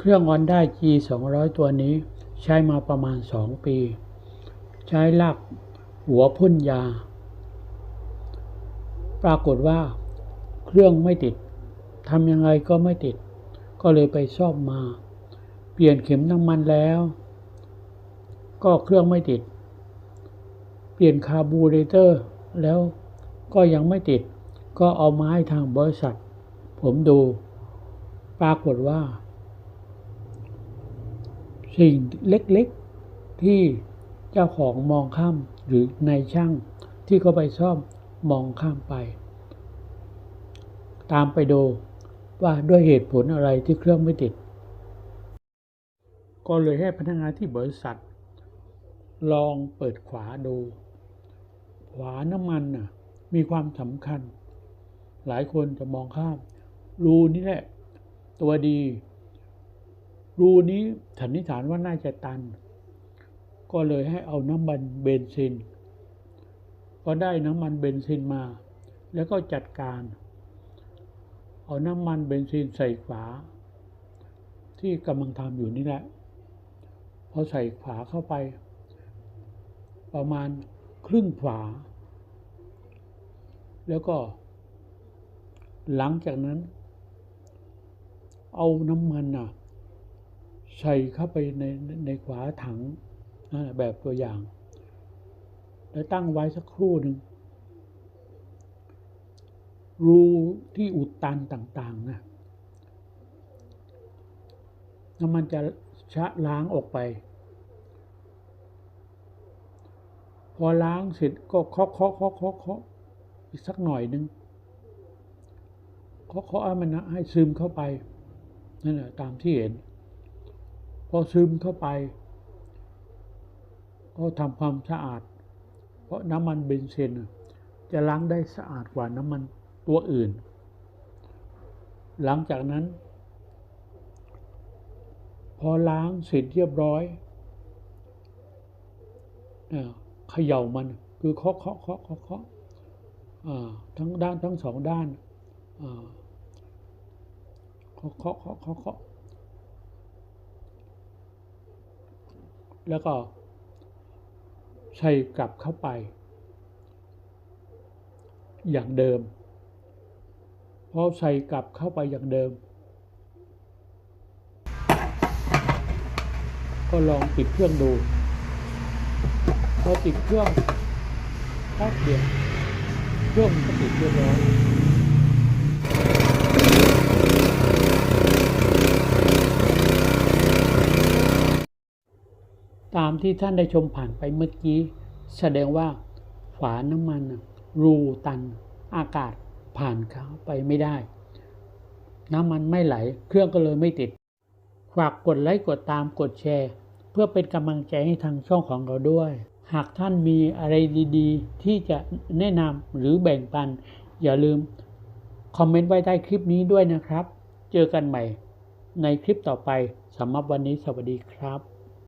เครื่อง Honda G 200ตัวนี้ใช้มาประมาณ 2 ปี ใช้ลากหัวพ่นยา ปรากฏว่า เครื่องไม่ติดทำยังไงก็ไม่ติด ก็เลยไปซ่อมมา เปลี่ยนเข็มน้ำมันแล้ว ก็เครื่องไม่ติด เปลี่ยนคาร์บูเรเตอร์แล้วก็ยังไม่ติด ก็เอามาให้ทางบริษัท ผมดู ปรากฏว่า สิ่งเล็กๆที่เจ้าของมองข้ามหรือในายช่างที่เขาไปซ่อมมองข้ามไป ตามไปดูว่าด้วยเหตุผลอะไรที่เครื่องไม่ติด ก็เลยให้พนักงานที่บริษัท ลองเปิดขวาดู ขวาน้ำมันน่ะมีความสำคัญ หลายคนจะมองข้าม รูนี่แหละ ตัวดี รูนี้สันนิษฐานว่าน่าจะตัน ก็เลยให้เอาน้ำมันเบนซิน ก็ได้น้ำมันเบนซินมา แล้วก็จัดการ เอาน้ำมันเบนซินใส่ฝา ที่กำลังทำอยู่นี่แหละพอใส่ฝาเข้าไป ประมาณครึ่งฝา แล้วก็ หลังจากนั้น เอาน้ำมันน่ะ ใส่เข้าไปในในฝาถังนั่นแหละแบบตัวอย่าง แล้วตั้งไว้สักครู่หนึ่งรูที่อุดตันต่างๆนะน้ำมันจะชะล้างออกไป พอล้างเสร็จก็เคาะเคาะเคาะเคาะเคาะอีกสักหน่อยหนึ่งเคาะเคาะให้มันนะให้ซึมเข้าไปนั่นแหละตามที่เห็น พอซึมเข้าไป ก็ทำความสะอาด เพราะน้ำมันเบนซินจะล้างได้สะอาดกว่าน้ำมันตัวอื่น หลังจากนั้น พอล้างเสร็จเรียบร้อยเขย่ามันคือเคาะเคาะเคาะเคาะทั้งด้านทั้งสองด้านเคาะเคาะเคาะเคาะเคาะ แล้วก็ใส่กลับเข้าไป อย่างเดิมพอใส่กลับเข้าไปอย่างเดิม ก็ลองปิดเครื่องดูพอติดเครื่องแป๊บเดียวเครื่องก็ติดเรียบร้อย ตามที่ท่านได้ชมผ่านไปเมื่อกี้ แสดงว่าฝาน้ำมันรูตัน อากาศผ่านเข้าไปไม่ได้ น้ำมันไม่ไหล เครื่องก็เลยไม่ติด ฝากกดไลค์กดตามกดแชร์ เพื่อเป็นกำลังใจให้ทางช่องของเราด้วย หากท่านมีอะไรดีๆ ที่จะแนะนำหรือแบ่งปัน อย่าลืมคอมเมนต์ไว้ใต้คลิปนี้ด้วยนะครับ เจอกันใหม่ในคลิปต่อไปสำหรับวันนี้สวัสดีครับ